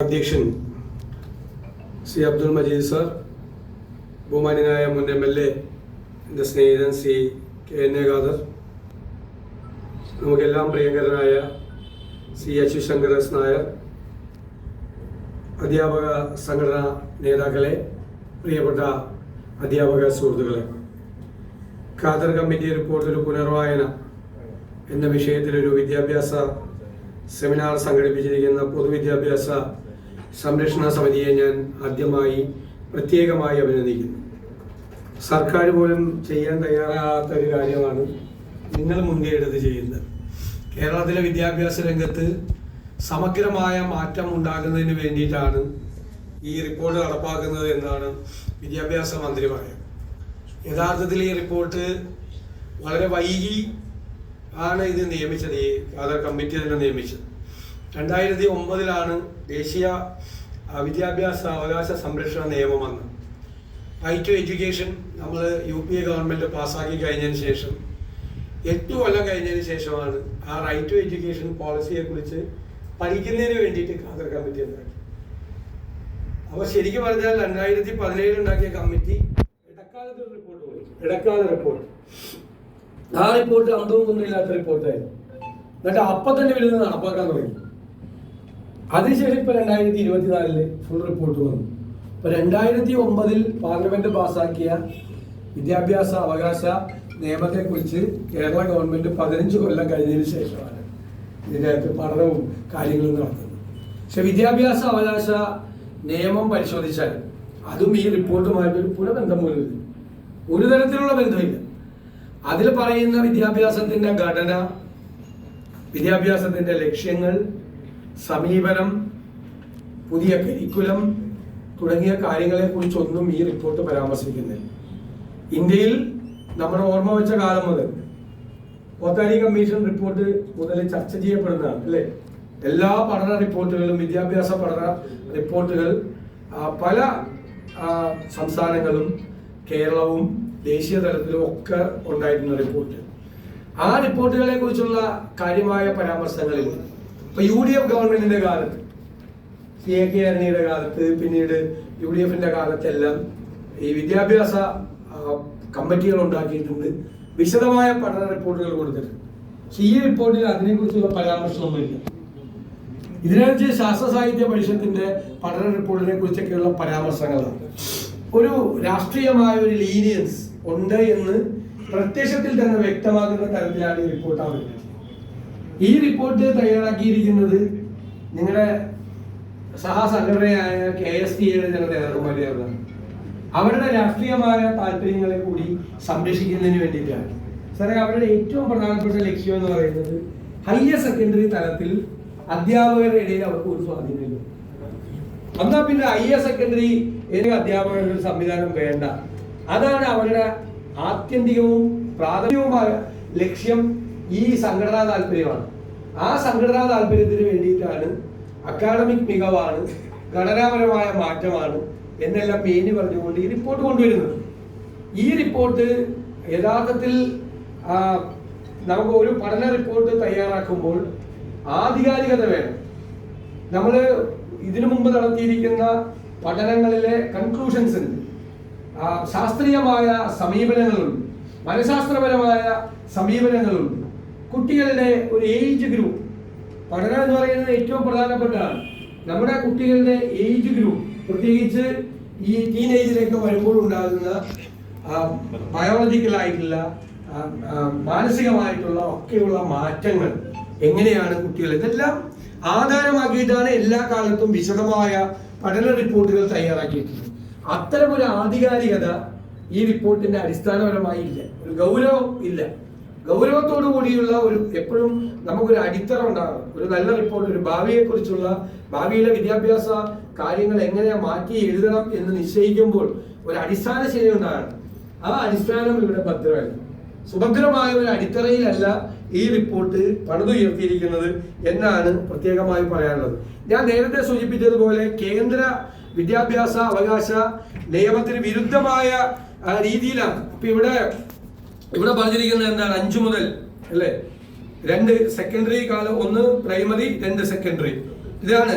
അധ്യക്ഷൻ C Abdul Majeed sir ബഹുമാനായ മുൻ എം എൽ എ എന്റെ സ്നേഹിതൻ C K N A Khader നമുക്കെല്ലാം പ്രിയങ്കരനായ C H Shankar S Nair അധ്യാപക സംഘടനാ നേതാക്കളെ പ്രിയപ്പെട്ട അധ്യാപക സുഹൃത്തുക്കളെ ഖാദർ കമ്മിറ്റി റിപ്പോർട്ട് ഒരു പുനർവായന എന്ന വിഷയത്തിലൊരു വിദ്യാഭ്യാസ സെമിനാർ സംഘടിപ്പിച്ചിരിക്കുന്ന പൊതുവിദ്യാഭ്യാസ സംരക്ഷണ സമിതിയെ ഞാൻ ആദ്യമായി പ്രത്യേകമായി അഭിനന്ദിക്കുന്നു. സർക്കാർ പോലും ചെയ്യാൻ തയ്യാറാകാത്ത ഒരു കാര്യമാണ് നിങ്ങൾ മുൻകൈ എടുത്ത് ചെയ്യുന്നത്. കേരളത്തിലെ വിദ്യാഭ്യാസ രംഗത്ത് സമഗ്രമായ മാറ്റം ഉണ്ടാകുന്നതിന് വേണ്ടിയിട്ടാണ് ഈ റിപ്പോർട്ട് നടപ്പാക്കുന്നത് എന്നാണ് വിദ്യാഭ്യാസ മന്ത്രി പറയുന്നത്. യഥാർത്ഥത്തിൽ ഈ റിപ്പോർട്ട് വളരെ വൈകി ആണ് ഇത് നിയമിച്ചത്. ഈ ആധാർ കമ്മിറ്റി തന്നെ നിയമിച്ചത്. രണ്ടായിരത്തി ഒമ്പതിലാണ് ദേശീയ വിദ്യാഭ്യാസ അവകാശ സംരക്ഷണ നിയമം വന്ന്. റൈറ്റ് ടു എഡ്യൂക്കേഷൻ നമ്മൾ യു പി എ ഗവൺമെന്റ് പാസ്സാക്കി കഴിഞ്ഞതിന് ശേഷം എട്ട് കൊല്ലം കഴിഞ്ഞതിന് ശേഷമാണ് ആ റൈറ്റ് ടു എഡ്യൂക്കേഷൻ പോളിസിയെ കുറിച്ച് പഠിക്കുന്നതിന് വേണ്ടിയിട്ട് ഖാദർ കമ്മിറ്റി ഉണ്ടാക്കി. അപ്പോൾ ശരിക്കും പറഞ്ഞാൽ രണ്ടായിരത്തി പതിനേഴ് ഉണ്ടാക്കിയ കമ്മിറ്റി ഇടക്കാലത്ത് റിപ്പോർട്ട് പോയി ഇടക്കാല റിപ്പോർട്ട് ആ റിപ്പോർട്ട് അന്തവും ഒന്നുമില്ലാത്ത റിപ്പോർട്ടായിരുന്നു എന്നിട്ട് അപ്പം തന്നെ വിരുന്ന് നടപ്പാക്കാൻ തുടങ്ങി അതിനുശേഷം ഇപ്പൊ രണ്ടായിരത്തി ഇരുപത്തിനാലിൽ ഫുൾ റിപ്പോർട്ട് വന്നു. ഇപ്പൊ രണ്ടായിരത്തി ഒമ്പതിൽ പാർലമെന്റ് പാസാക്കിയ വിദ്യാഭ്യാസ അവകാശ നിയമത്തെ കുറിച്ച് കേരള ഗവൺമെന്റ് പതിനഞ്ച് കൊല്ലം കഴിഞ്ഞതിന് ശേഷമാണ് ഇതിനകത്ത് പഠനവും കാര്യങ്ങളും നടത്തുന്നത് പക്ഷെ വിദ്യാഭ്യാസ അവകാശ നിയമം പരിശോധിച്ചാൽ അതും ഈ റിപ്പോർട്ടുമായിട്ട് ഒരു പുനബന്ധം പോലും ഒരു തരത്തിലുള്ള ബന്ധമില്ല. അതിൽ പറയുന്ന വിദ്യാഭ്യാസത്തിന്റെ ഘടന വിദ്യാഭ്യാസത്തിന്റെ ലക്ഷ്യങ്ങൾ സമീപനം പുതിയ കരിക്കുലം തുടങ്ങിയ കാര്യങ്ങളെ കുറിച്ചൊന്നും ഈ റിപ്പോർട്ട് പരാമർശിക്കുന്നില്ല. ഇന്ത്യയിൽ നമ്മൾ ഓർമ്മ വെച്ച കാലം മുതൽ ഓത്താരി കമ്മീഷൻ റിപ്പോർട്ട് മുതൽ ചർച്ച ചെയ്യപ്പെടുന്നതാണ് അല്ലേ? എല്ലാ പഠന റിപ്പോർട്ടുകളും വിദ്യാഭ്യാസ പഠന റിപ്പോർട്ടുകൾ പല സംസ്ഥാനങ്ങളും കേരളവും ദേശീയ തലത്തിലും ഒക്കെ ഉണ്ടായിരുന്ന റിപ്പോർട്ട്. ആ റിപ്പോർട്ടുകളെ കുറിച്ചുള്ള കാര്യമായ പരാമർശങ്ങളിൽ ഇപ്പൊ യു ഡി എഫ് ഗവൺമെന്റിന്റെ കാലത്ത് സി എ കെ അരണിയുടെ കാലത്ത് പിന്നീട് യു ഡി എഫിന്റെ കാലത്തെല്ലാം ഈ വിദ്യാഭ്യാസ കമ്മിറ്റികൾ ഉണ്ടാക്കിയിട്ടുണ്ട്. വിശദമായ പഠന റിപ്പോർട്ടുകൾ കൊടുത്തിട്ടുണ്ട്. പക്ഷെ ഈ റിപ്പോർട്ടിൽ അതിനെക്കുറിച്ചുള്ള പരാമർശമൊന്നുമില്ല. ഇതിനകത്ത് ശാസ്ത്ര സാഹിത്യ പരിഷത്തിന്റെ പഠന റിപ്പോർട്ടിനെ കുറിച്ചൊക്കെയുള്ള പരാമർശങ്ങളാണ്. ഒരു രാഷ്ട്രീയമായ ഒരു ലീനിയൻസ് ഉണ്ട് എന്ന് പ്രത്യക്ഷത്തിൽ തന്നെ വ്യക്തമാകുന്ന തരത്തിലാണ് ഈ റിപ്പോർട്ട് ഈ റിപ്പോർട്ട് തയ്യാറാക്കിയിരിക്കുന്നത് നിങ്ങളുടെ സഹസംഘടനയായ കെ എസ് ടി എയുടെ ചില നേതാക്കന്മാരെയാണ് അവരുടെ രാഷ്ട്രീയമായ താല്പര്യങ്ങളെ കൂടി സംരക്ഷിക്കുന്നതിന് വേണ്ടിയിട്ടാണ്. സാറേ അവരുടെ ഏറ്റവും പ്രധാനപ്പെട്ട ലക്ഷ്യം എന്ന് പറയുന്നത് ഹയർ സെക്കൻഡറി തലത്തിൽ അധ്യാപകരുടെ ഇടയിൽ അവർക്ക് ഒരു സ്വാധീനമില്ല എന്നാ പിന്നെ ഹയർ സെക്കൻഡറി അധ്യാപകരുടെ ഒരു സംവിധാനം വേണ്ട. അതാണ് അവരുടെ ആത്യന്തികവും പ്രാഥമികവുമായ ലക്ഷ്യം ഈ സംഘടനാ താല്പര്യമാണ്. ആ സംഘടനാ താല്പര്യത്തിന് വേണ്ടിയിട്ടാണ് അക്കാഡമിക് മികവാണ് ഘടനാപരമായ മാറ്റമാണ് എന്നെല്ലാം പേര് പറഞ്ഞുകൊണ്ട് ഈ റിപ്പോർട്ട് കൊണ്ടുവരുന്നത്. ഈ റിപ്പോർട്ട് യഥാർത്ഥത്തിൽ നമുക്ക് ഒരു പഠന റിപ്പോർട്ട് തയ്യാറാക്കുമ്പോൾ ആധികാരികത വേണം. നമ്മൾ ഇതിനു മുമ്പ് നടത്തിയിരിക്കുന്ന പഠനങ്ങളിലെ കൺക്ലൂഷൻസ് ഉണ്ട്. ശാസ്ത്രീയമായ സമീപനങ്ങളുണ്ട്. മനഃശാസ്ത്രപരമായ സമീപനങ്ങളുണ്ട്. കുട്ടികളുടെ ഒരു ഏജ് ഗ്രൂപ്പ് പഠനം എന്ന് പറയുന്നത് ഏറ്റവും പ്രധാനപ്പെട്ടതാണ്. നമ്മുടെ കുട്ടികളുടെ ഏജ് ഗ്രൂപ്പ് പ്രത്യേകിച്ച് ഈ ടീനേജിലേക്ക് വരുമ്പോൾ ഉണ്ടാകുന്ന ബയോളജിക്കലായിട്ടുള്ള മാനസികമായിട്ടുള്ള ഒക്കെയുള്ള മാറ്റങ്ങൾ എങ്ങനെയാണ് കുട്ടികൾ? ഇതെല്ലാം ആധാരമാക്കിയിട്ടാണ് എല്ലാ കാലത്തും വിശദമായ പഠന റിപ്പോർട്ടുകൾ തയ്യാറാക്കിയിട്ടുള്ളത്. അത്തരം ഒരു ആധികാരികത ഈ റിപ്പോർട്ടിന്റെ അടിസ്ഥാനപരമായി ഇല്ല ഒരു ഗൗരവം ഇല്ല. ഗൗരവത്തോടു കൂടിയുള്ള ഒരു എപ്പോഴും നമുക്കൊരു അടിത്തറ ഉണ്ടാകണം. ഒരു നല്ല റിപ്പോർട്ട് ഒരു ഭാവിയെ കുറിച്ചുള്ള ഭാവിയിലെ വിദ്യാഭ്യാസ കാര്യങ്ങൾ എങ്ങനെ മാറ്റി എഴുതണം എന്ന് നിശ്ചയിക്കുമ്പോൾ ഒരു അടിസ്ഥാന ശരി ഉണ്ടാകണം. ആ അടിസ്ഥാനം ഇവിടെ ഭദ്രമല്ല. സുഭദ്രമായ ഒരു അടിത്തറയിലല്ല ഈ റിപ്പോർട്ട് പണിതുയർത്തിയിരിക്കുന്നത് എന്നാണ് പ്രത്യേകമായി പറയാനുള്ളത്. ഞാൻ നേരത്തെ സൂചിപ്പിച്ചതുപോലെ കേന്ദ്ര വിദ്യാഭ്യാസ അവകാശ നിയമത്തിന് വിരുദ്ധമായ രീതിയിലാണ്. ഇപ്പൊ ഇവിടെ ഇവിടെ പറഞ്ഞിരിക്കുന്നത് എന്താണ്? അഞ്ചു മുതൽ അല്ലേ? രണ്ട് സെക്കൻഡറി കാലം ഒന്ന് പ്രൈമറി രണ്ട് സെക്കൻഡറി ഇതാണ്.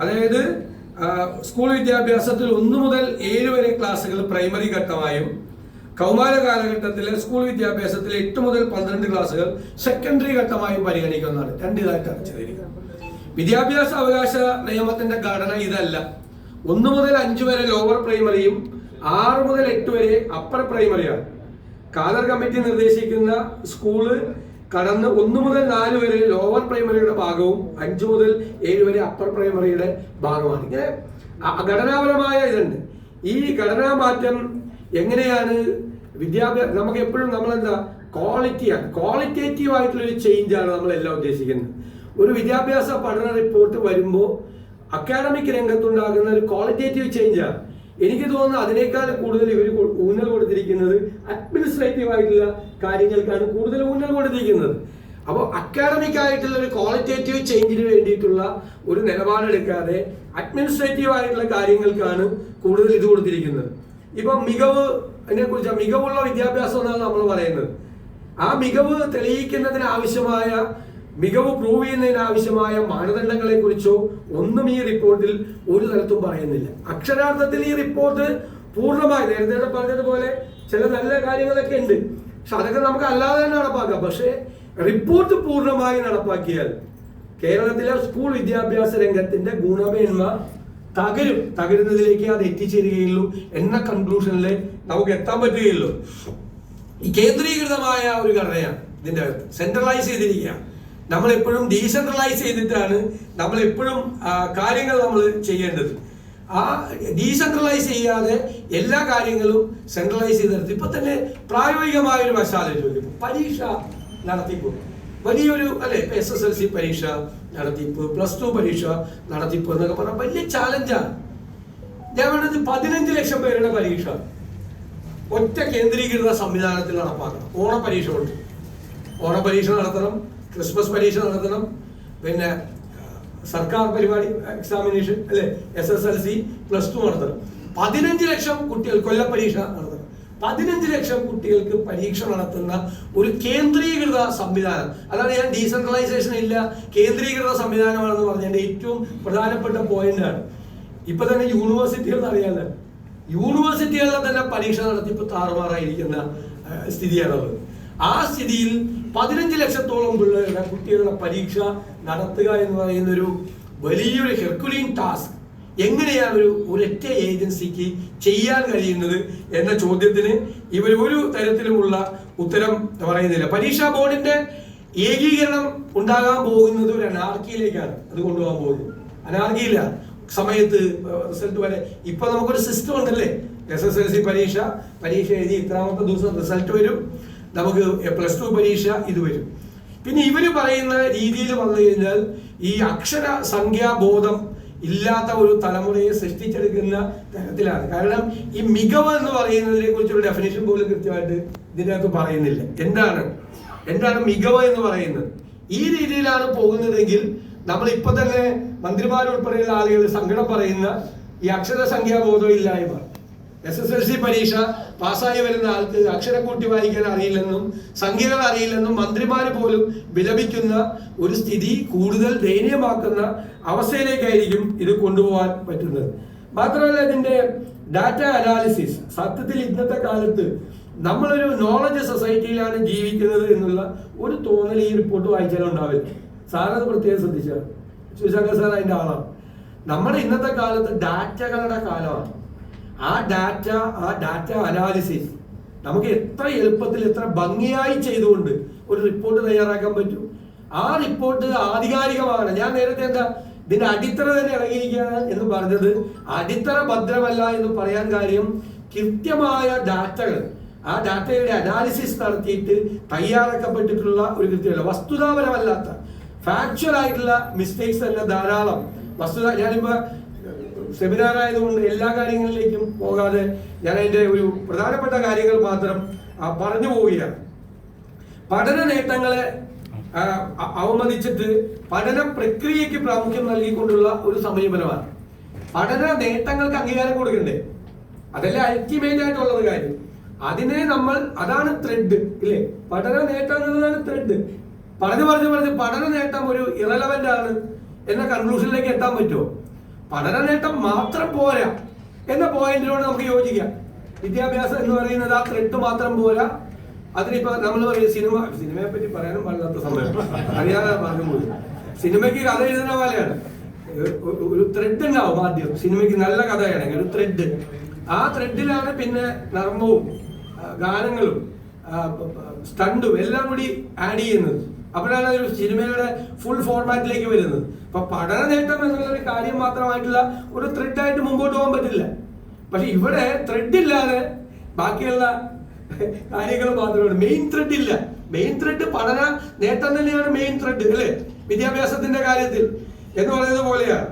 അതായത് സ്കൂൾ വിദ്യാഭ്യാസത്തിൽ ഒന്ന് മുതൽ ഏഴ് വരെ ക്ലാസ്സുകൾ പ്രൈമറി ഘട്ടമായും കൗമാര കാലഘട്ടത്തിലെ സ്കൂൾ വിദ്യാഭ്യാസത്തിൽ എട്ട് മുതൽ പന്ത്രണ്ട് ക്ലാസ്സുകൾ സെക്കൻഡറി ഘട്ടമായും പരിഗണിക്കുന്നതാണ്. രണ്ട് ഇതായിട്ടാണ് ചെയ്തിരിക്കുന്നത് വിദ്യാഭ്യാസ അവകാശ നിയമത്തിന്റെ ഘടന ഇതല്ല. ഒന്ന് മുതൽ അഞ്ച് വരെ ലോവർ പ്രൈമറിയും ആറ് മുതൽ എട്ട് വരെ അപ്പർ പ്രൈമറിയാണ് കാദർ കമ്മിറ്റി നിർദ്ദേശിക്കുന്ന സ്കൂൾ കടന്ന് ഒന്ന് മുതൽ നാല് വരെ ലോവർ പ്രൈമറിയുടെ ഭാഗവും അഞ്ച് മുതൽ ഏഴ് വരെ അപ്പർ പ്രൈമറിയുടെ ഭാഗമാണ്. ഇങ്ങനെ ഘടനാപരമായ ഇതുണ്ട്. ഈ ഘടനാ മാറ്റം എങ്ങനെയാണ് വിദ്യാഭ്യാസം നമുക്ക് എപ്പോഴും നമ്മൾ എന്താ ക്വാളിറ്റിയാണ് ക്വാളിറ്റേറ്റീവ് ആയിട്ടുള്ള ഒരു ആണ് നമ്മളെല്ലാം ഉദ്ദേശിക്കുന്നത്. ഒരു വിദ്യാഭ്യാസ പഠന റിപ്പോർട്ട് വരുമ്പോൾ അക്കാഡമിക് രംഗത്തുണ്ടാകുന്ന ഒരു ക്വാളിറ്റേറ്റീവ് ചേഞ്ചാണ് എനിക്ക് തോന്നുന്നു അതിനേക്കാൾ കൂടുതൽ ഇവർ ഊന്നൽ കൊടുത്തിരിക്കുന്നത് അഡ്മിനിസ്ട്രേറ്റീവ് ആയിട്ടുള്ള കാര്യങ്ങൾക്കാണ് കൂടുതൽ ഊന്നൽ കൊടുത്തിരിക്കുന്നത്. അപ്പോൾ അക്കാഡമിക് ആയിട്ടുള്ള ഒരു ക്വാളിറ്റേറ്റീവ് ചേഞ്ചിന് വേണ്ടിയിട്ടുള്ള ഒരു നിലപാടെടുക്കാതെ അഡ്മിനിസ്ട്രേറ്റീവ് ആയിട്ടുള്ള കാര്യങ്ങൾക്കാണ് കൂടുതൽ ഇത് കൊടുത്തിരിക്കുന്നത്. ഇപ്പൊ മികവ് അതിനെ കുറിച്ച് മികവുള്ള വിദ്യാഭ്യാസം എന്നാണ് നമ്മൾ പറയുന്നത്. ആ മികവ് തെളിയിക്കുന്നതിന് ആവശ്യമായ മികവ് പ്രൂവ് ചെയ്യുന്നതിന് ആവശ്യമായ മാനദണ്ഡങ്ങളെ കുറിച്ചോ ഒന്നും ഈ റിപ്പോർട്ടിൽ ഒരു തരത്തും പറയുന്നില്ല. അക്ഷരാർത്ഥത്തിൽ ഈ റിപ്പോർട്ട് പൂർണമായി നേരത്തെ പറഞ്ഞതുപോലെ ചില നല്ല കാര്യങ്ങളൊക്കെ ഉണ്ട്. പക്ഷെ അതൊക്കെ നമുക്ക് അല്ലാതെ തന്നെ നടപ്പാക്കാം. പക്ഷേ റിപ്പോർട്ട് പൂർണമായി നടപ്പാക്കിയാൽ കേരളത്തിലെ സ്കൂൾ വിദ്യാഭ്യാസ രംഗത്തിന്റെ ഗുണമേന്മ തകരും. തകരുന്നതിലേക്ക് അത് എത്തിച്ചേരുകയുള്ളൂ എന്ന കൺക്ലൂഷനിൽ നമുക്ക് എത്താൻ പറ്റുകയുള്ളൂ. കേന്ദ്രീകൃതമായ ഒരു ഘടനയാണ് ഇതിന്റെ അകത്ത്. സെൻട്രലൈസ് ചെയ്തിരിക്കുക നമ്മൾ എപ്പോഴും ഡീസെൻട്രലൈസ് ചെയ്തിട്ടാണ് നമ്മൾ എപ്പോഴും കാര്യങ്ങൾ നമ്മൾ ചെയ്യേണ്ടത്. ആ ഡീസെൻട്രലൈസ് ചെയ്യാതെ എല്ലാ കാര്യങ്ങളും സെൻട്രലൈസ് ചെയ്തെടുത്ത് ഇപ്പൊ തന്നെ പ്രായോഗികമായ ഒരു മസാല പരീക്ഷ നടത്തിപ്പ്. വലിയൊരു അല്ലെ എസ് എസ് എൽ സി പരീക്ഷ നടത്തിപ്പ് പ്ലസ് ടു പരീക്ഷ നടത്തിപ്പ് എന്നൊക്കെ പറഞ്ഞാൽ വലിയ ചാലഞ്ചാണ് ഞാൻ വേണ്ടത് പതിനഞ്ച് ലക്ഷം പേരുടെ പരീക്ഷ. ഒറ്റ കേന്ദ്രീകൃത സംവിധാനത്തിൽ നടപ്പാക്കണം. ഓണ പരീക്ഷ കൊണ്ട്. ഓണ പരീക്ഷ നടത്തണം. ക്രിസ്മസ് പരീക്ഷ നടത്തണം. പിന്നെ സർക്കാർ പരിപാടി എക്സാമിനേഷൻ അല്ലെ S S L C plus two നടത്തണം. പതിനഞ്ച് ലക്ഷം കുട്ടികൾ കൊല്ല പരീക്ഷ നടത്തണം. പതിനഞ്ച് ലക്ഷം കുട്ടികൾക്ക് പരീക്ഷ നടത്തുന്ന ഒരു കേന്ദ്രീകൃത സംവിധാനം. അതാണ് ഞാൻ ഡീസെൻട്രലൈസേഷൻ ഇല്ല കേന്ദ്രീകൃത സംവിധാനമാണെന്ന് പറഞ്ഞതിന്റെ ഏറ്റവും പ്രധാനപ്പെട്ട പോയിന്റാണ് ഇപ്പൊ തന്നെ യൂണിവേഴ്സിറ്റികൾ അറിയാലോ. യൂണിവേഴ്സിറ്റികളിലെ തന്നെ പരീക്ഷ നടത്തി നടത്തിപ്പ് താറുമാറായിരിക്കുന്ന സ്ഥിതിയാണുള്ളത്. ആ സ്ഥിതിയിൽ പതിനഞ്ച് ലക്ഷത്തോളം പിള്ളേരുടെ കുട്ടികളുടെ പരീക്ഷ നടത്തുക എന്ന് പറയുന്ന ഒരു വലിയൊരു ഹെർക്കുലീൻ ടാസ്ക്. എങ്ങനെയാണ് ഒരു ഒരൊറ്റ ഏജൻസിക്ക് ചെയ്യാൻ കഴിയുന്നത് എന്ന ചോദ്യത്തിന് ഇവർ ഒരു തരത്തിലുമുള്ള ഉത്തരം പറയുന്നില്ല. പരീക്ഷാ ബോർഡിന്റെ ഏകീകരണം ഉണ്ടാകാൻ പോകുന്നത് ഒരു അനാർക്കിയിലേക്കാണ് അത് കൊണ്ടുപോകാൻ പോകുന്നത്. അനാർക്കിയില്ല. സമയത്ത് റിസൾട്ട് വരെ. ഇപ്പൊ നമുക്കൊരു സിസ്റ്റം ഉണ്ടല്ലേ? എസ് എസ് എൽ സി പരീക്ഷ. പരീക്ഷ എഴുതി ഇത്രാമത്തെ ദിവസം റിസൾട്ട് വരും. നമുക്ക് പ്ലസ് ടു പരീക്ഷ ഇത് വരും. പിന്നെ ഇവർ പറയുന്ന രീതിയിൽ വന്നു കഴിഞ്ഞാൽ ഈ അക്ഷര സംഖ്യാബോധം ഇല്ലാത്ത ഒരു തലമുറയെ സൃഷ്ടിച്ചെടുക്കുന്ന തരത്തിലാണ്. കാരണം ഈ മികവ് എന്ന് പറയുന്നതിനെ കുറിച്ചൊരു ഡെഫിനേഷൻ പോലും കൃത്യമായിട്ട് ഇതിനകത്ത് പറയുന്നില്ല. എന്താണ്? എന്താണ് മികവ് എന്ന് പറയുന്നത്? ഈ രീതിയിലാണ് പോകുന്നതെങ്കിൽ നമ്മൾ ഇപ്പൊ തന്നെ മന്ത്രിമാരുൾപ്പെടെയുള്ള ആളുകൾ സങ്കടം പറയുന്ന ഈ അക്ഷര സംഖ്യാബോധം ഇല്ലായ്മ എസ് എസ് എൽ സി പരീക്ഷ പാസ്സായി വരുന്ന ആൾക്ക് അക്ഷരക്കൂട്ടി വായിക്കാൻ അറിയില്ലെന്നും സംഖ്യകൾ അറിയില്ലെന്നും മന്ത്രിമാർ പോലും വിലപിക്കുന്ന ഒരു സ്ഥിതി കൂടുതൽ ദയനീയമാക്കുന്ന അവസ്ഥയിലേക്കായിരിക്കും ഇത് കൊണ്ടുപോകാൻ പറ്റുന്നത്. മാത്രമല്ല ഇതിന്റെ ഡാറ്റ അനാലിസിസ് സത്യത്തിൽ ഇന്നത്തെ കാലത്ത് നമ്മളൊരു നോളജ് സൊസൈറ്റിയിലാണ് ജീവിക്കുന്നത് എന്നുള്ള ഒരു തോന്നൽ ഈ റിപ്പോർട്ട് വായിച്ചാലും ഉണ്ടാവില്ല സാറത് പ്രത്യേകം ശ്രദ്ധിച്ചാൽ ശിവശങ്കർ സാർ അതിന്റെ ആളാണ്. നമ്മുടെ ഇന്നത്തെ കാലത്ത് ഡാറ്റകളുടെ കാലമാണ്. ആ ഡാറ്റ ആ ഡാറ്റ അനാലിസിസ് നമുക്ക് എത്ര എളുപ്പത്തിൽ എത്ര ഭംഗിയായി ചെയ്തുകൊണ്ട് ഒരു റിപ്പോർട്ട് തയ്യാറാക്കാൻ പറ്റും. ആ റിപ്പോർട്ട് ആധികാരികമാണ്. ഞാൻ നേരത്തെ എന്താ ഇതിന്റെ അടിത്തറ തന്നെ ഇറങ്ങിയിരിക്കുകയാണ് എന്ന് പറഞ്ഞത്. അടിത്തറ ഭദ്രമല്ല എന്ന് പറയാൻ കാര്യം കൃത്യമായ ഡാറ്റകൾ ആ ഡാറ്റയുടെ അനാലിസിസ് നടത്തിയിട്ട് തയ്യാറാക്കപ്പെട്ടിട്ടുള്ള ഒരു കൃത്യമല്ല വസ്തുതാപരമല്ലാത്ത ഫാക്ച്വൽ ആയിട്ടുള്ള മിസ്റ്റേക്സ് തന്നെ ധാരാളം. വസ്തുത ഞാനിപ്പോ സെമിനാർ ആയതുകൊണ്ട് എല്ലാ കാര്യങ്ങളിലേക്കും പോകാതെ ഞാൻ അതിന്റെ ഒരു പ്രധാനപ്പെട്ട കാര്യങ്ങൾ മാത്രം പറഞ്ഞു പോവുകയാണ്. പഠന നേട്ടങ്ങളെ അവമതിച്ചിട്ട് പഠന പ്രക്രിയയ്ക്ക് പ്രാമുഖ്യം നൽകിക്കൊണ്ടുള്ള ഒരു സമീപനമാണ്. പഠന നേട്ടങ്ങൾക്ക് അംഗീകാരം കൊടുക്കണ്ടേ? അതല്ലേ അൾട്ടിമേറ്റ് ഒരു കാര്യം. അതിനെ നമ്മൾ അതാണ് ത്രെഡ് ഇല്ലേ? പഠന നേട്ടം എന്നുള്ളതാണ് ത്രെഡ് പറഞ്ഞു പറഞ്ഞു പറഞ്ഞ് പഠന നേട്ടം ഒരു ഇറലവന്റ് ആണ് എന്ന കൺക്ലൂഷനിലേക്ക് എത്താൻ പറ്റുമോ? പഠന നേട്ടം മാത്രം പോരാ എന്ന പോയിന്റിനോട് നമുക്ക് യോജിക്കാം. വിദ്യാഭ്യാസം എന്ന് പറയുന്നത് ആ ത്രെഡ് മാത്രം പോരാ. അതിനിപ്പോ നമ്മൾ പറയും സിനിമ സിനിമയെ പറ്റി പറയാനും പാടില്ലാത്ത സമയം. അറിയാതെ പറഞ്ഞു സിനിമയ്ക്ക് കഥ എഴുതുന്ന പോലെയാണ്. ഒരു- ത്രെഡ് ഉണ്ടാവും ആദ്യം. സിനിമയ്ക്ക് നല്ല കഥയാണെങ്കിൽ ഒരു ത്രെഡ് ആ ത്രെഡിലാണ് പിന്നെ നർമ്മവും ഗാനങ്ങളും സ്റ്റണ്ടും എല്ലാം കൂടി ആഡ് ചെയ്യുന്നത്. അപ്പോഴാണ് ഒരു സിനിമയുടെ ഫുൾ ഫോർമാറ്റിലേക്ക് വരുന്നത്. അപ്പൊ പഠന നേട്ടം എന്നുള്ള ഒരു കാര്യം മാത്രമായിട്ടുള്ള ഒരു ത്രെഡായിട്ട് മുമ്പോട്ട് പോകാൻ പറ്റില്ല. പക്ഷെ ഇവിടെ ത്രെഡ് ഇല്ലാതെ ബാക്കിയുള്ള കാര്യങ്ങൾ മാത്രമാണ് മെയിൻ ത്രെഡ് ഇല്ല. മെയിൻ ത്രെഡ് പഠന നേട്ടം തന്നെയാണ് മെയിൻ ത്രെഡ് അല്ലേ? വിദ്യാഭ്യാസത്തിന്റെ കാര്യത്തിൽ എന്ന് പറയുന്നത് പോലെയാണ്.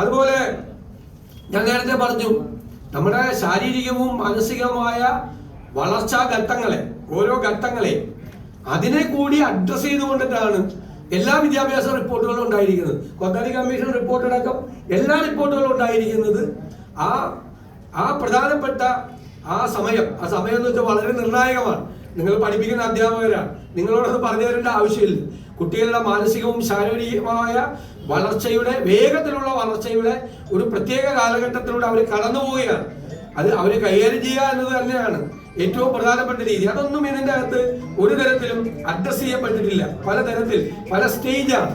അതുപോലെ ഞാൻ നേരത്തെ പറഞ്ഞു നമ്മുടെ ശാരീരികവും മാനസികവുമായ വളർച്ചാ ഘട്ടങ്ങളെ ഓരോ ഘട്ടങ്ങളെ അതിനെ കൂടി അഡ്രസ് ചെയ്തുകൊണ്ടിട്ടാണ് എല്ലാ വിദ്യാഭ്യാസ റിപ്പോർട്ടുകളും ഉണ്ടായിരിക്കുന്നത്. കൊത്താരി കമ്മീഷൻ റിപ്പോർട്ട് അടക്കം എല്ലാ റിപ്പോർട്ടുകളും ഉണ്ടായിരിക്കുന്നത്. ആ ആ പ്രധാനപ്പെട്ട ആ സമയം ആ സമയം എന്ന് വെച്ചാൽ വളരെ നിർണായകമാണ്. നിങ്ങൾ പഠിപ്പിക്കുന്ന അധ്യാപകരാണ്. നിങ്ങളോടത് പറഞ്ഞു തരേണ്ട ആവശ്യമില്ല. കുട്ടികളുടെ മാനസികവും ശാരീരികമായ വളർച്ചയുടെ വേഗത്തിലുള്ള വളർച്ചയുടെ ഒരു പ്രത്യേക കാലഘട്ടത്തിലൂടെ അവർ കടന്നു പോവുകയാണ് അത് അവർ കൈകാര്യം ചെയ്യുക എന്നത് തന്നെയാണ്. ഏറ്റവും പ്രധാനപ്പെട്ട രീതി. അതൊന്നും ഇതിന്റെ അകത്ത് ഒരു തരത്തിലും അഡ്രസ് ചെയ്യപ്പെട്ടിട്ടില്ല. പലതരത്തിൽ പല സ്റ്റേജാണ്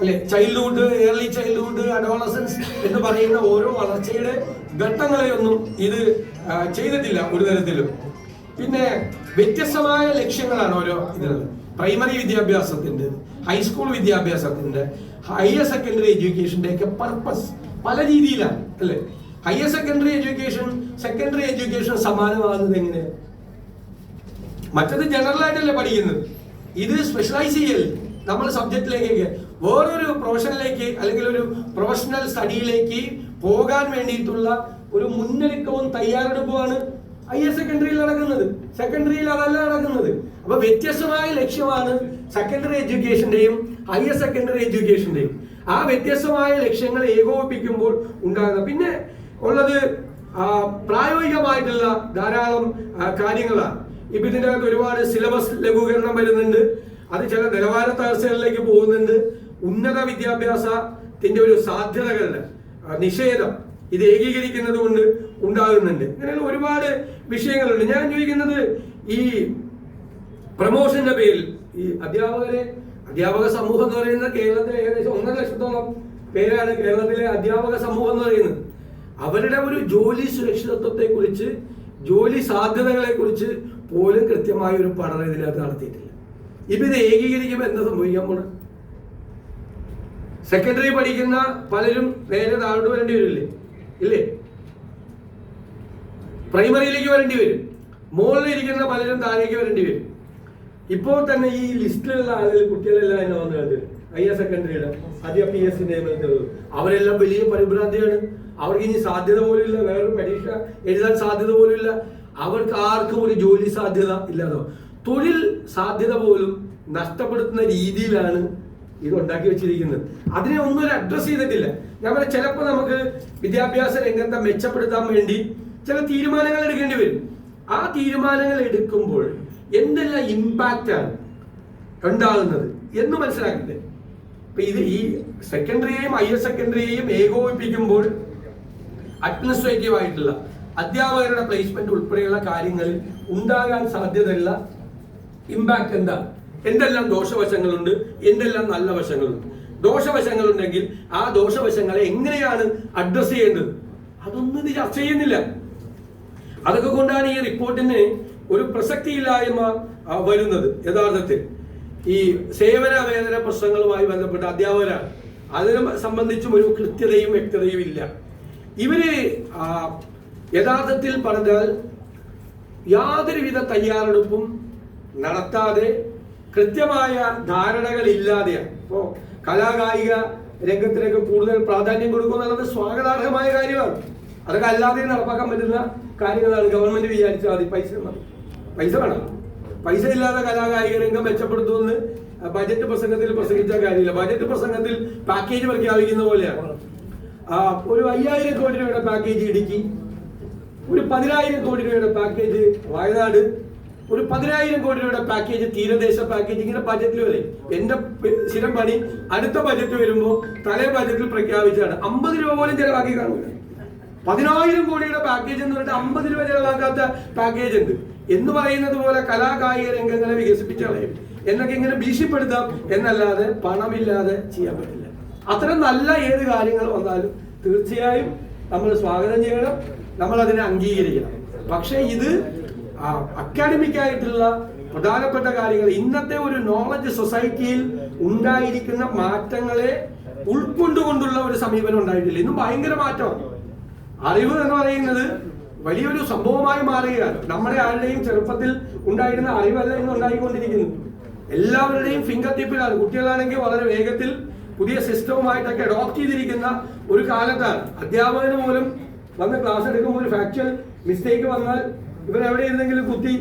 അല്ലെ? ചൈൽഡ്ഹുഡ് ഏർലി ചൈൽഡ്ഹുഡ് അഡോളസൻസ് എന്ന് പറയുന്ന ഓരോ വളർച്ചയുടെ ഘട്ടങ്ങളെയൊന്നും ഇത് ചെയ്തിട്ടില്ല ഒരു തരത്തിലും. പിന്നെ വ്യത്യസ്തമായ ലക്ഷ്യങ്ങളാണ് ഓരോ ഇതിനുള്ളത് പ്രൈമറി വിദ്യാഭ്യാസത്തിന്റെ ഹൈസ്കൂൾ വിദ്യാഭ്യാസത്തിന്റെ ഹയർ സെക്കൻഡറി എഡ്യൂക്കേഷന്റെ ഒക്കെ പർപ്പസ് പല രീതിയിലാണ്. അല്ലെ? Higher secondary education secondary education സമാനമാകുന്നത് എങ്ങനെ? മറ്റത് ജനറൽ ആയിട്ടല്ലേ പഠിക്കുന്നത്. ഇത് സ്പെഷ്യലൈസ് ചെയ്യൽ. നമ്മൾ സബ്ജക്റ്റിലേക്ക് വേറൊരു പ്രൊഫഷനിലേക്ക് അല്ലെങ്കിൽ ഒരു പ്രൊഫഷണൽ സ്റ്റഡിയിലേക്ക് പോകാൻ വേണ്ടിയിട്ടുള്ള ഒരു മുന്നൊരുക്കവും തയ്യാറെടുപ്പുമാണ് ഹയർ സെക്കൻഡറിയിൽ നടക്കുന്നത്. സെക്കൻഡറിയിൽ അതല്ല നടക്കുന്നത്. അപ്പൊ വ്യത്യസ്തമായ ലക്ഷ്യമാണ് സെക്കൻഡറി എഡ്യൂക്കേഷന്റെയും ഹയർ സെക്കൻഡറി എഡ്യൂക്കേഷന്റെയും ആ വ്യത്യസ്തമായ ലക്ഷ്യങ്ങൾ ഏകോപിപ്പിക്കുമ്പോൾ ഉണ്ടാകുന്ന പിന്നെ ഉള്ളത് പ്രായോഗികമായിട്ടുള്ള ധാരാളം കാര്യങ്ങളാണ്. ഇപ്പൊ ഇതിനകത്ത് ഒരുപാട് സിലബസ് ലഘൂകരണം വരുന്നുണ്ട്. അത് ചില നിലവാര തകർച്ചകളിലേക്ക് പോകുന്നുണ്ട്. ഉന്നത വിദ്യാഭ്യാസത്തിന്റെ ഒരു സാധ്യതകളുടെ നിഷേധം ഇത് ഏകീകരിക്കുന്നത് കൊണ്ട് ഉണ്ടാകുന്നുണ്ട്. ഇങ്ങനെയുള്ള ഒരുപാട് വിഷയങ്ങളുണ്ട്. ഞാൻ ചോദിക്കുന്നത് ഈ പ്രമോഷന്റെ പേരിൽ ഈ അധ്യാപകരെ അധ്യാപക സമൂഹം എന്ന് പറയുന്നത് കേരളത്തിലെ ഏകദേശം ഒന്നര ലക്ഷത്തോളം പേരാണ് കേരളത്തിലെ അധ്യാപക സമൂഹം എന്ന് പറയുന്നത്. അവരുടെ ഒരു ജോലി സുരക്ഷിതത്വത്തെ കുറിച്ച് ജോലി സാധ്യതകളെ കുറിച്ച് പോലും കൃത്യമായ ഒരു പഠനം ഇതിനകത്ത് നടത്തിയിട്ടില്ല. ഇപ്പൊ ഇത് ഏകീകരിക്കുമ്പോൾ എന്താ സംഭവിക്കാൻ പോണ? സെക്കൻഡറി പഠിക്കുന്ന പലരും നേരെ താഴോട്ട് വരേണ്ടി വരില്ലേ? ഇല്ലേ? പ്രൈമറിയിലേക്ക് വരേണ്ടി വരും. മുകളിലിരിക്കുന്ന പലരും താഴേക്ക് വരേണ്ടി വരും. ഇപ്പോൾ തന്നെ ഈ ലിസ്റ്റിലുള്ള ആളുകൾ കുട്ടികളെല്ലാം എന്നെ വന്നു കണ്ടത് ഹയർ സെക്കൻഡറിയുടെ ആദ്യ പി എസ് അവരെല്ലാം വലിയ പരിഭ്രാന്തിയാണ്. അവർക്ക് ഇനി സാധ്യത പോലും ഇല്ല വേറൊരു പരീക്ഷ എഴുതാൻ സാധ്യത പോലും ഇല്ല അവർക്ക് ആർക്കും ഒരു ജോലി സാധ്യത ഇല്ലാതോ. തൊഴിൽ സാധ്യത പോലും നഷ്ടപ്പെടുത്തുന്ന രീതിയിലാണ് ഇത് ഉണ്ടാക്കി വെച്ചിരിക്കുന്നത്. അതിനെ ഒന്നും ഒരു അഡ്രസ് ചെയ്തിട്ടില്ല. ഞാൻ പറയാം ചിലപ്പോൾ നമുക്ക് വിദ്യാഭ്യാസ രംഗത്തെ മെച്ചപ്പെടുത്താൻ വേണ്ടി ചില തീരുമാനങ്ങൾ എടുക്കേണ്ടി വരും. ആ തീരുമാനങ്ങൾ എടുക്കുമ്പോൾ എന്തെല്ലാം ഇമ്പാക്റ്റ് ആണ് ഉണ്ടാകുന്നത് എന്ന് മനസ്സിലാക്കട്ടെ ഇപ്പൊ ഇത് ഈ സെക്കൻഡറിയെയും ഹയർ സെക്കൻഡറിയെയും ഏകോപിപ്പിക്കുമ്പോൾ അഡ്മിനിസ്ട്രേറ്റീവ് ആയിട്ടുള്ള അധ്യാപകരുടെ പ്ലേസ്മെന്റ് ഉൾപ്പെടെയുള്ള കാര്യങ്ങളിൽ ഉണ്ടാകാൻ സാധ്യതയുള്ള ഇമ്പാക്ട് എന്താ? എന്തെല്ലാം ദോഷവശങ്ങളുണ്ട്? എന്തെല്ലാം നല്ല വശങ്ങളുണ്ട്? ദോഷവശങ്ങളുണ്ടെങ്കിൽ ആ ദോഷവശങ്ങളെ എങ്ങനെയാണ് അഡ്രസ് ചെയ്യേണ്ടത്? അതൊന്നും ഇത് ചർച്ച ചെയ്യുന്നില്ല. അതൊക്കെ കൊണ്ടാണ് ഈ റിപ്പോർട്ടിന് ഒരു പ്രസക്തിയില്ലായ്മ വരുന്നത്. യഥാർത്ഥത്തിൽ ഈ സേവന വേതന പ്രശ്നങ്ങളുമായി ബന്ധപ്പെട്ട അധ്യാപകരാണ്. അതിനെ സംബന്ധിച്ചും ഒരു കൃത്യതയും വ്യക്തതയും ഇല്ല. ഇവർ യഥാർത്ഥത്തിൽ പറഞ്ഞാൽ യാതൊരുവിധ തയ്യാറെടുപ്പും നടത്താതെ കൃത്യമായ ധാരണകൾ ഇല്ലാതെയാണ് ഇപ്പോ കലാകായിക രംഗത്തിലേക്ക് കൂടുതൽ പ്രാധാന്യം കൊടുക്കുക എന്നുള്ളത് സ്വാഗതാർഹമായ കാര്യമാണ്. അതൊക്കെ അല്ലാതെ നടപ്പാക്കാൻ പറ്റുന്ന കാര്യങ്ങളാണ്. ഗവൺമെന്റ് വിചാരിച്ചാൽ മതി പൈസ മതി. പൈസ വേണം. പൈസ ഇല്ലാതെ കലാകായിക രംഗം മെച്ചപ്പെടുത്തുമെന്ന് ബജറ്റ് പ്രസംഗത്തിൽ പ്രസംഗിച്ച കാര്യമില്ല. ബജറ്റ് പ്രസംഗത്തിൽ പാക്കേജ് പ്രഖ്യാപിക്കുന്ന പോലെയാണ്. ഒരു അയ്യായിരം കോടി രൂപയുടെ പാക്കേജ് ഇടുക്കി. ഒരു പതിനായിരം കോടി രൂപയുടെ പാക്കേജ് വയനാട്. ഒരു പതിനായിരം കോടി രൂപയുടെ പാക്കേജ് തീരദേശ പാക്കേജ് ഇങ്ങനെ ബജറ്റിൽ വരെ. എന്റെ സ്ഥിരം പണി അടുത്ത ബജറ്റ് വരുമ്പോൾ തലേ ബജറ്റിൽ പ്രഖ്യാപിച്ചതാണ്. അമ്പത് രൂപ പോലും ചെലവാക്കി കാണൂല. പതിനായിരം കോടിയുടെ പാക്കേജ് എന്ന് പറഞ്ഞിട്ട് അമ്പത് രൂപ ചെലവാക്കാത്ത പാക്കേജ് ഉണ്ട്. എന്ന് പറയുന്നത് പോലെ കലാകായിക രംഗങ്ങളെ വികസിപ്പിച്ച് കളയും എന്നൊക്കെ ഇങ്ങനെ ഭീഷണിപ്പെടുത്താം. എന്നല്ലാതെ പണമില്ലാതെ ചെയ്യാൻ പറ്റില്ല. അത്തരം നല്ല ഏത് കാര്യങ്ങൾ വന്നാലും തീർച്ചയായും നമ്മൾ സ്വാഗതം ചെയ്യണം നമ്മൾ അതിനെ അംഗീകരിക്കണം. പക്ഷേ ഇത് അക്കാഡമിക് ആയിട്ടുള്ള പ്രധാനപ്പെട്ട കാര്യങ്ങൾ ഇന്നത്തെ ഒരു നോളജ് സൊസൈറ്റിയിൽ ഉണ്ടായിരിക്കുന്ന മാറ്റങ്ങളെ ഉൾക്കൊണ്ടുകൊണ്ടുള്ള ഒരു സമീപനം ഉണ്ടായിട്ടില്ല. ഇന്നും ഭയങ്കര മാറ്റമാണ് അറിവ് എന്ന് പറയുന്നത് വലിയൊരു സംഭവമായി മാറുകയാണ്. നമ്മുടെ ആരുടെയും ചെറുപ്പത്തിൽ ഉണ്ടായിരുന്ന അറിവല്ല ഇന്ന് ഉണ്ടായിക്കൊണ്ടിരിക്കുന്നു എല്ലാവരുടെയും ഫിംഗർ ടിപ്പിലാണ് കുട്ടികളാണെങ്കിൽ വളരെ വേഗത്തിൽ പുതിയ സിസ്റ്റവുമായിട്ടൊക്കെ അഡോപ്റ്റ് ചെയ്തിരിക്കുന്ന ഒരു കാലത്താണ്. അധ്യാപകന് പോലും വന്ന് ക്ലാസ് എടുക്കുമ്പോൾ ഒരു ഫാക്ച്വൽ മിസ്റ്റേക്ക് വന്നാൽ ഇവർ എവിടെ ഇരുന്നെങ്കിലും കുത്തി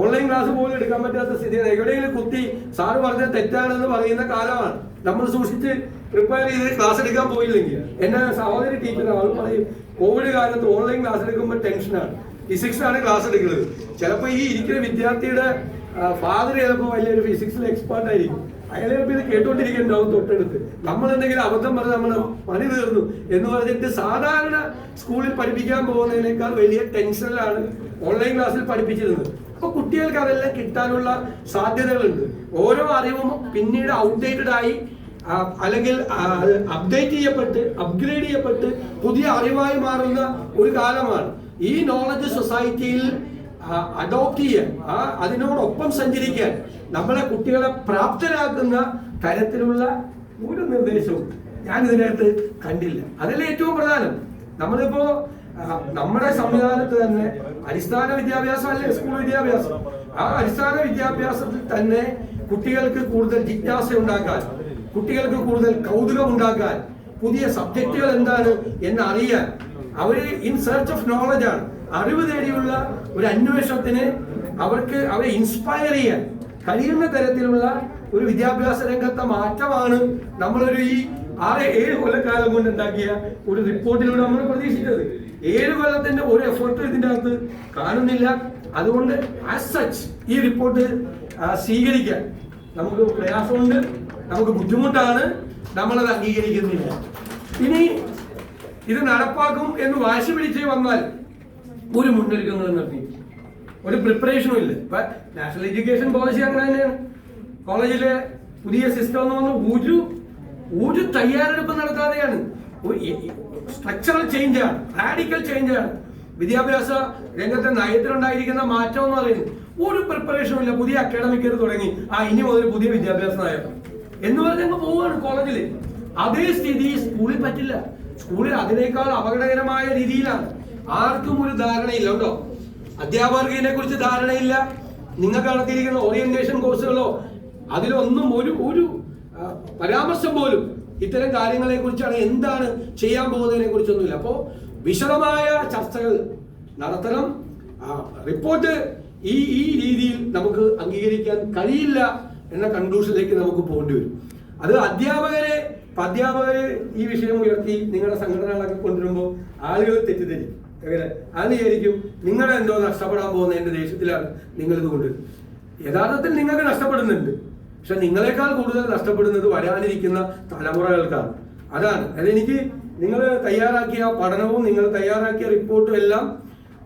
ഓൺലൈൻ ക്ലാസ് പോലും എടുക്കാൻ പറ്റാത്ത സ്ഥിതിയാണ്. എവിടെയെങ്കിലും കുത്തി സാറ് പറഞ്ഞ തെറ്റാണെന്ന് പറയുന്ന കാലമാണ്. നമ്മൾ സൂക്ഷിച്ച് പ്രിപ്പയർ ചെയ്ത് ക്ലാസ് എടുക്കാൻ പോയില്ലെങ്കിൽ. എന്നെ സഹോദരി ടീച്ചർ അവൾ പറയും കോവിഡ് കാലത്ത് ഓൺലൈൻ ക്ലാസ് എടുക്കുമ്പോൾ ടെൻഷനാണ് ഫിസിക്സ് ആണ് ക്ലാസ് എടുക്കുന്നത്. ചിലപ്പോൾ ഈ ഇരിക്കുന്ന വിദ്യാർത്ഥിയുടെ ഫാദർ ചിലപ്പോൾ വലിയൊരു ഫിസിക്സിൽ എക്സ്പേർട്ട് ആയിരിക്കും. അയാൾ ചിലപ്പോൾ ഇത് കേട്ടോണ്ടിരിക്കുന്നുണ്ടാവും തൊട്ടടുത്ത്? നമ്മൾ എന്തെങ്കിലും അബദ്ധം പറഞ്ഞ് നമ്മൾ പണി തീർന്നു എന്ന് പറഞ്ഞിട്ട് സാധാരണ സ്കൂളിൽ പഠിപ്പിക്കാൻ പോകുന്നതിനേക്കാൾ വലിയ ടെൻഷനിലാണ് ഓൺലൈൻ ക്ലാസ്സിൽ പഠിപ്പിച്ചിരുന്നത്. അപ്പൊ കുട്ടികൾക്ക് അതെല്ലാം കിട്ടാനുള്ള സാധ്യതകളുണ്ട്. ഓരോ അറിവും പിന്നീട് ഔട്ട്ഡേറ്റഡ് ആയി അല്ലെങ്കിൽ അപ്ഡേറ്റ് ചെയ്യപ്പെട്ട് അപ്ഗ്രേഡ് ചെയ്യപ്പെട്ട് പുതിയ അറിവായി മാറുന്ന ഒരു കാലമാണ്. ഈ നോളജ് സൊസൈറ്റിയിൽ അഡോപ്റ്റ് ചെയ്യാൻ അതിനോടൊപ്പം സഞ്ചരിക്കാൻ നമ്മളെ കുട്ടികളെ പ്രാപ്തരാക്കുന്ന തരത്തിലുള്ള ഒരു നിർദ്ദേശവും ഞാൻ ഇതിനകത്ത് കണ്ടില്ല. അതല്ലേ ഏറ്റവും പ്രധാനം. നമ്മളിപ്പോ നമ്മുടെ സംവിധാനത്ത് തന്നെ അടിസ്ഥാന വിദ്യാഭ്യാസം അല്ലെ? സ്കൂൾ വിദ്യാഭ്യാസം. ആ അടിസ്ഥാന വിദ്യാഭ്യാസത്തിൽ തന്നെ കുട്ടികൾക്ക് കൂടുതൽ ജിജ്ഞാസ ഉണ്ടാക്കാൻ കുട്ടികൾക്ക് കൂടുതൽ കൗതുകം ഉണ്ടാക്കാൻ പുതിയ സബ്ജക്റ്റുകൾ എന്താണ് എന്ന് അറിയാൻ അവർ ഇൻ സെർച്ച് ഓഫ് നോളജാണ് അറിവ് തേടിയുള്ള ഒരു അന്വേഷണത്തിന് അവർക്ക് അവരെ ഇൻസ്പയർ ചെയ്യാൻ കഴിയുന്ന തരത്തിലുള്ള ഒരു വിദ്യാഭ്യാസ രംഗത്തെ മാറ്റമാണ് നമ്മളൊരു ഈ ആറ് ഏഴ് കൊല്ലക്കാലം കൊണ്ട് ഉണ്ടാക്കിയ ഒരു റിപ്പോർട്ടിലൂടെ നമ്മൾ പ്രതീക്ഷിച്ചത്. ഏഴ് കൊല്ലത്തിന്റെ ഒരു എഫേർട്ട് ഇതിന്റെ അകത്ത് കാണുന്നില്ല. അതുകൊണ്ട് ആസ് സച്ച് ഈ റിപ്പോർട്ട് സ്വീകരിക്കാൻ നമുക്ക് പ്രയാസമുണ്ട്. നമുക്ക് ബുദ്ധിമുട്ടാണ്. നമ്മളത് അംഗീകരിക്കുന്നില്ല. ഇനി ഇത് നടപ്പാക്കും എന്ന് വാശി പിടിച്ച് വന്നാൽ ഒരു മുന്നൊരുക്കങ്ങളും നടത്തി. ഒരു പ്രിപ്പറേഷനും ഇല്ല. ഇപ്പൊ നാഷണൽ എഡ്യൂക്കേഷൻ പോളിസി അങ്ങനെ തന്നെയാണ്. കോളേജിലെ പുതിയ സിസ്റ്റം എന്ന് പറഞ്ഞാൽ ഒരു ഒരു തയ്യാറെടുപ്പ് നടത്താതെയാണ്. സ്ട്രക്ചറൽ ചേഞ്ച് ആണ്. റാഡിക്കൽ ചേഞ്ച് ആണ്. വിദ്യാഭ്യാസ രംഗത്തെ നയത്തിലുണ്ടായിരിക്കുന്ന മാറ്റം എന്ന് പറയുന്നത് ഒരു പ്രിപ്പറേഷനും ഇല്ല. പുതിയ അക്കാഡമിക് ഇയർ തുടങ്ങി. ആ ഇനി മുതൽ പുതിയ വിദ്യാഭ്യാസ നയം. എന്ന് പറഞ്ഞ് അങ്ങ് പോവുകയാണ് കോളേജിൽ അതേ സ്ഥിതി സ്കൂളിൽ പറ്റില്ല. സ്കൂളിൽ അതിനേക്കാൾ അപകടകരമായ രീതിയിലാണ്. ആർക്കും ഒരു ധാരണയില്ല. ഉണ്ടോ അധ്യാപകർക്ക് ഇതിനെ കുറിച്ച് ധാരണയില്ല. നിങ്ങൾ നടത്തിയിരിക്കുന്ന ഓറിയന്റേഷൻ കോഴ്സുകളോ അതിലൊന്നും ഒരു ഒരു പരാമർശം പോലും ഇത്തരം കാര്യങ്ങളെ കുറിച്ചാണ് എന്താണ് ചെയ്യാൻ പോകുന്നതിനെ കുറിച്ചൊന്നുമില്ല. അപ്പോൾ വിശദമായ ചർച്ചകൾ നടത്തണം. റിപ്പോർട്ട് ഈ ഈ രീതിയിൽ നമുക്ക് അംഗീകരിക്കാൻ കഴിയില്ല എന്ന കൺക്ലൂഷനിലേക്ക് നമുക്ക് പോകേണ്ടി വരും. അത് അധ്യാപകരെ അധ്യാപകരെ ഈ വിഷയം ഉയർത്തി നിങ്ങളുടെ സംഘടനകളൊക്കെ കൊണ്ടുവരുമ്പോൾ ആളുകൾ തെറ്റിദ്ധരിക്കും. എങ്ങനെ? അത് വിചാരിക്കും നിങ്ങളെ എന്തോ നഷ്ടപ്പെടാൻ പോകുന്ന എന്റെ ദേഷ്യത്തിലാണ് ഇത് കൊണ്ടുവരുന്നത് യഥാർത്ഥത്തിൽ നിങ്ങൾക്ക് നഷ്ടപ്പെടുന്നുണ്ട്. പക്ഷെ നിങ്ങളെക്കാൾ കൂടുതൽ നഷ്ടപ്പെടുന്നത് വരാനിരിക്കുന്ന തലമുറകൾക്കാണ്. അതാണ്. അതെനിക്ക് നിങ്ങൾ തയ്യാറാക്കിയ പഠനവും നിങ്ങൾ തയ്യാറാക്കിയ റിപ്പോർട്ടും എല്ലാം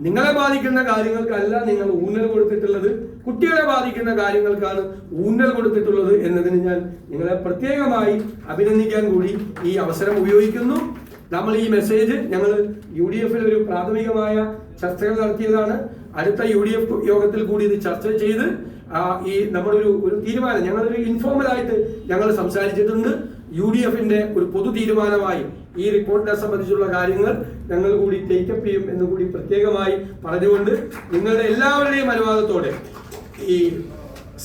നിങ്ങളെ ബാധിക്കുന്ന കാര്യങ്ങൾക്കല്ല നിങ്ങൾ ഊന്നൽ കൊടുത്തിട്ടുള്ളത്. കുട്ടികളെ ബാധിക്കുന്ന കാര്യങ്ങൾക്കാണ് ഊന്നൽ കൊടുത്തിട്ടുള്ളത് എന്നതിന് ഞാൻ നിങ്ങളെ പ്രത്യേകമായി അഭിനന്ദിക്കാൻ കൂടി ഈ അവസരം ഉപയോഗിക്കുന്നു. നമ്മൾ ഈ മെസ്സേജ് ഞങ്ങൾ യു ഡി എഫിൽ ഒരു പ്രാഥമികമായ ചർച്ചകൾ നടത്തിയതാണ്. അടുത്ത യു ഡി എഫ് യോഗത്തിൽ കൂടി ഇത് ചർച്ച ചെയ്ത് ഈ നമ്മുടെ ഒരു ഒരു തീരുമാനം ഞങ്ങളൊരു ഇൻഫോർമൽ ആയിട്ട് ഞങ്ങൾ സംസാരിച്ചിട്ടുണ്ട്. യു ഡി എഫിന്റെ ഒരു പൊതു തീരുമാനമായി ഈ റിപ്പോർട്ടിനെ സംബന്ധിച്ചുള്ള കാര്യങ്ങൾ ഞങ്ങൾ കൂടി ടേക്കപ്പ് ചെയ്യും എന്ന് കൂടി പ്രത്യേകമായി പറഞ്ഞുകൊണ്ട് നിങ്ങളുടെ എല്ലാവരുടെയും അനുവാദത്തോടെ ഈ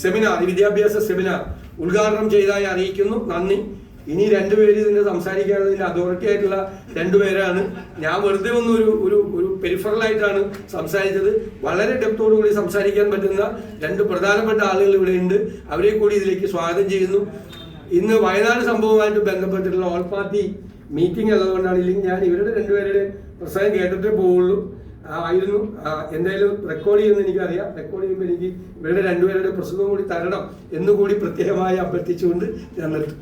സെമിനാർ ഈ വിദ്യാഭ്യാസ സെമിനാർ ഉദ്ഘാടനം ചെയ്തതായി അറിയിക്കുന്നു. നന്ദി. ഇനി രണ്ടുപേര് ഇതിന്റെ സംസാരിക്കാനുള്ള അതോറിറ്റി ആയിട്ടുള്ള രണ്ടുപേരാണ്. ഞാൻ വെറുതെ ഒന്ന് ഒരു ഒരു ഒരു പെരിഫറലായിട്ടാണ് സംസാരിച്ചത്. വളരെ കൂടി സംസാരിക്കാൻ പറ്റുന്ന രണ്ട് പ്രധാനപ്പെട്ട ആളുകൾ ഇവിടെ ഉണ്ട്. അവരെ കൂടി ഇതിലേക്ക് സ്വാഗതം ചെയ്യുന്നു. ഇന്ന് വയനാട് സംഭവവുമായിട്ട് ബന്ധപ്പെട്ടിട്ടുള്ള ഓൾ പാർട്ടി മീറ്റിംഗ് ഉള്ളതുകൊണ്ടാണ് ഇല്ലെങ്കിൽ ഞാൻ ഇവരുടെ രണ്ടുപേരുടെ പ്രസംഗം കേട്ടിട്ടേ പോവുള്ളൂ. ആയിരുന്നു. എന്തായാലും റെക്കോർഡ് ചെയ്യുമെന്ന് എനിക്കറിയാം. റെക്കോർഡ് ചെയ്യുമ്പോൾ എനിക്ക് ഇവരുടെ രണ്ടുപേരുടെ പ്രസംഗം കൂടി തരണം എന്നുകൂടി പ്രത്യേകമായി അഭ്യർത്ഥിച്ചുകൊണ്ട് ഞാൻ നിർത്തും.